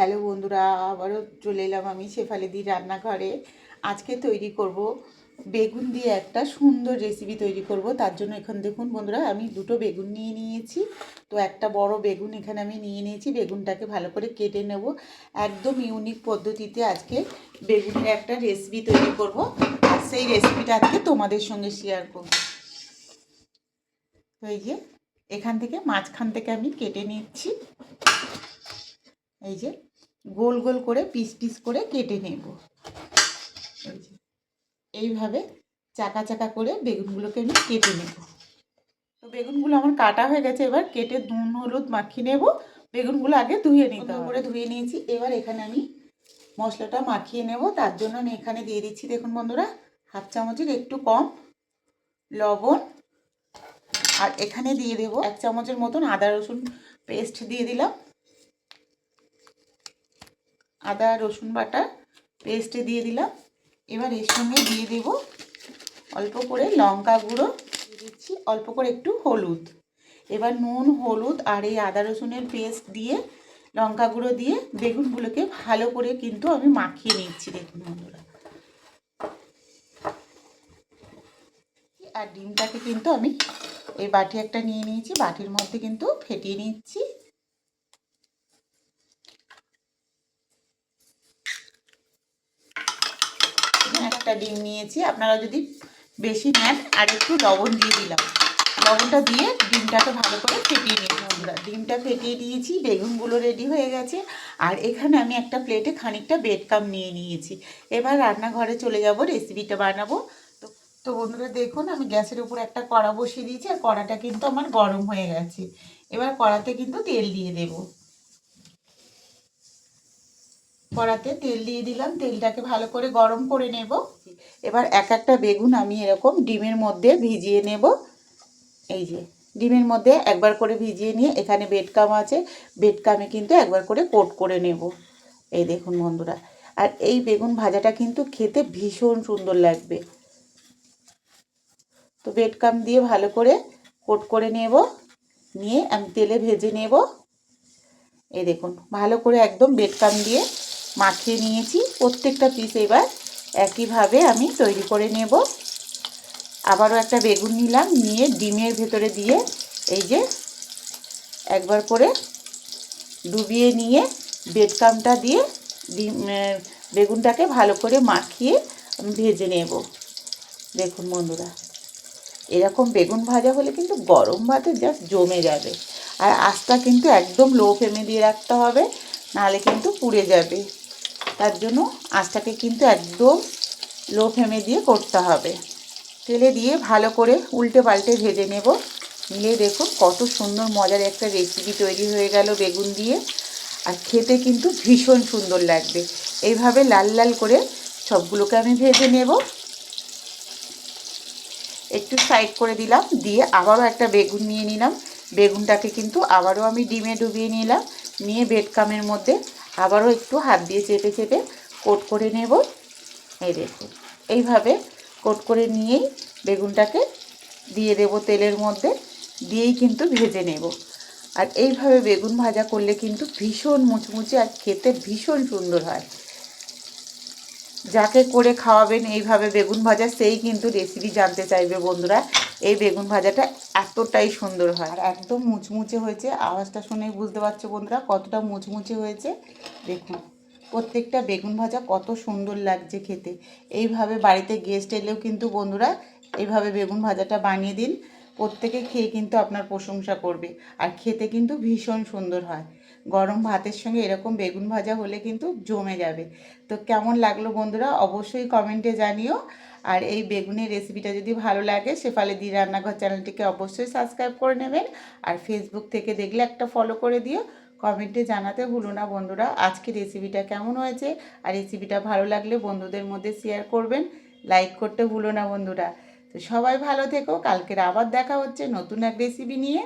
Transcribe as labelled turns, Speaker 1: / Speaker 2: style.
Speaker 1: Hello বন্ধুরা, আবারও চলে এলাম আমি শেফালিদির রান্নাঘরে। আজকে তৈরি করব বেগুন দিয়ে একটা সুন্দর রেসিপি তৈরি করব। তার জন্য এখন দেখুন বন্ধুরা, আমি দুটো বেগুন নিয়ে নিয়েছি। তো একটা বড় বেগুন এখানে আমি নিয়ে নিয়েছি। বেগুনটাকে ভালো করে কেটে নেব। একদম ইউনিক পদ্ধতিতে আজকে বেগুনের একটা রেসিপি তৈরি করব। আর সেই রেসিপিটা আজকে তোমাদের সঙ্গে শেয়ার করব। তো এই যে, এখান থেকে মাঝখান থেকে আমি কেটে নিচ্ছি। এই যে গোল গোল করে পিস পিস করে কেটে নেব। এইভাবে চাকা চাকা করে বেগুনগুলোকে আমি কেটে নেব। তো বেগুনগুলো আমার কাটা হয়ে গেছে এবার কেটে নুন হলুদ মাখিয়ে নেব। বেগুনগুলো আগে ধুয়ে নিতে করে ধুয়ে নিয়েছি এবার এখানে আমি মশলাটা মাখিয়ে নেব। তার জন্য আমি এখানে দিয়ে দিচ্ছি দেখুন বন্ধুরা হাফ চামচের একটু কম লবণ। আর এখানে দিয়ে দেবো এক চামচের মতন আদা রসুন পেস্ট দিয়ে দিলাম। আদা, রসুন বাটা পেস্টে দিয়ে দিলাম। এবার এর সঙ্গে দিয়ে দেব অল্প করে লঙ্কা গুঁড়ো। দিচ্ছি অল্প করে একটু হলুদ। এবার নুন, হলুদ আর এই আদা, রসুনের পেস্ট দিয়ে লঙ্কা গুঁড়ো দিয়ে বেগুনগুলোকে ভালো করে কিন্তু আমি মাখিয়ে নিচ্ছি, দেখুন বন্ধুরা। আর ডিমটাকে কিন্তু আমি এই বাটি একটা নিয়ে নিয়েছি, বাটির মধ্যে কিন্তু ফেটিয়ে নিচ্ছি। একটা ডিম নিয়েছি। আপনারা যদি বেশি নেন, আর একটু লবণ দিয়ে দিলাম। লবণটা দিয়ে ডিমটাকে ভালো করে ফেটিয়ে নিই বন্ধুরা। ডিমটা ফেটিয়ে দিয়েছি, বেগুনগুলো রেডি হয়ে গেছে। আর এখানে আমি একটা প্লেটে খানিকটা বেডকাম নিয়ে নিয়েছি। এবার রান্নাঘরে চলে যাব রেসিপিটা বানাবো। তো তো বন্ধুরা দেখুন, আমি গ্যাসের উপর একটা কড়া বসিয়ে দিয়েছি, আর কড়াটা কিন্তু আমার গরম হয়ে গেছে। এবার কড়াতে কিন্তু তেল দিয়ে দেব। কড়াতে তেল দিয়ে দিলাম। তেলটাকে ভালো করে গরম করে নেব। এবার এক একটা বেগুন আমি এরকম ডিমের মধ্যে ভিজিয়ে নেব। এই যে, ডিমের মধ্যে একবার করে ভিজিয়ে নিয়ে এখানে বেডকাম আছে। বেডকামে কিন্তু একবার করে কোট করে নেব। এই দেখুন বন্ধুরা, আর এই বেগুন ভাজাটা কিন্তু খেতে ভীষণ সুন্দর লাগবে। তো বেডকাম দিয়ে ভালো করে কোট করে নেব। নিয়ে আমি তেলে ভেজে নেব। এই দেখুন, ভালো করে একদম বেডকাম দিয়ে মাখিয়ে নিয়েছি। প্রত্যেকটা পিস এবার একইভাবে আমি তৈরি করে নেব। আবারও একটা বেগুন নিলাম, নিয়ে ডিমের ভেতরে দিয়ে এই যে একবার করে ডুবিয়ে নিয়ে বেডকামটা দিয়ে ডিম বেগুনটাকে ভালো করে মাখিয়ে ভেজে নেব। দেখুন বন্ধুরা, এরকম বেগুন ভাজা হলে কিন্তু গরম ভাতে জাস্ট জমে যাবে। আর আঁচটা কিন্তু একদম লো ফ্লেমে দিয়ে রাখতে হবে, নাহলে কিন্তু পুড়ে যাবে। তার জন্য আঁচটাকে কিন্তু একদম লো ফ্লেমে দিয়ে করতে হবে। তেলে দিয়ে ভালো করে উল্টে পাল্টে ভেজে নেব। নিয়ে দেখুন কত সুন্দর মজার একটা রেসিপি তৈরি হয়ে গেল বেগুন দিয়ে। আর খেতে কিন্তু ভীষণ সুন্দর লাগবে। এইভাবে লাল লাল করে সবগুলোকে আমি ভেজে নেব। একটু সাইড করে দিলাম, দিয়ে আবারও একটা বেগুন নিয়ে নিলাম। বেগুনটাকে কিন্তু আবারও আমি ডিমে ডুবিয়ে নিলাম। নিয়ে বেডকামের মধ্যে আবারও একটু হাত দিয়ে চেপে চেপে কোট করে নেব। এই দেখুন, এইভাবে কোট করে নিয়েই বেগুনটাকে দিয়ে দেব তেলের মধ্যে, দিয়েই কিন্তু ভেজে নেব। আর এইভাবে বেগুন ভাজা করলে কিন্তু ভীষণ মুচমুচে আর খেতে ভীষণ সুন্দর হয়। যাকে করে খাওয়াবেন এইভাবে বেগুন ভাজা, সেই কিন্তু রেসিপি জানতে চাইবে বন্ধুরা। এই বেগুন ভাজাটা এতটাই সুন্দর হয়। আর একদম মুচমুচে হয়েছে, আওয়াজটা শুনেই বুঝতে পারছ বন্ধুরা, কতটা মুচমুচে হয়েছে। দেখুন, প্রত্যেকটা বেগুন ভাজা কত সুন্দর লাগছে খেতে। এইভাবে বাড়িতে গেস্ট এলেও কিন্তু বন্ধুরা, এইভাবে বেগুন ভাজাটা বানিয়ে দিন। প্রত্যেকে খেয়ে কিন্তু আপনার প্রশংসা করবে। আর খেতে কিন্তু ভীষণ সুন্দর হয়। গরম ভাতের সঙ্গে এরকম বেগুন ভাজা হলে কিন্তু জমে যাবে। তো কেমন লাগল বন্ধুরা? অবশ্যই কমেন্টে জানিও। আর এই বেগুনের রেসিপিটা যদি ভালো লাগে শেফালি দি রান্নাঘর চ্যানেলটিকে অবশ্যই সাবস্ক্রাইব করে নেবেন। আর ফেসবুক থেকে দেখলে একটা ফলো করে দিও। কমেন্টে জানাতে ভুলো না বন্ধুরা। আজকে রেসিপিটা কেমন হয়েছে? আর রেসিপিটা ভালো লাগলে বন্ধুদের মধ্যে শেয়ার করবেন। লাইক করতে ভুলো না বন্ধুরা। তো সবাই ভালো থেকো। কালকের আবার দেখা হচ্ছে নতুন এক রেসিপি নিয়ে।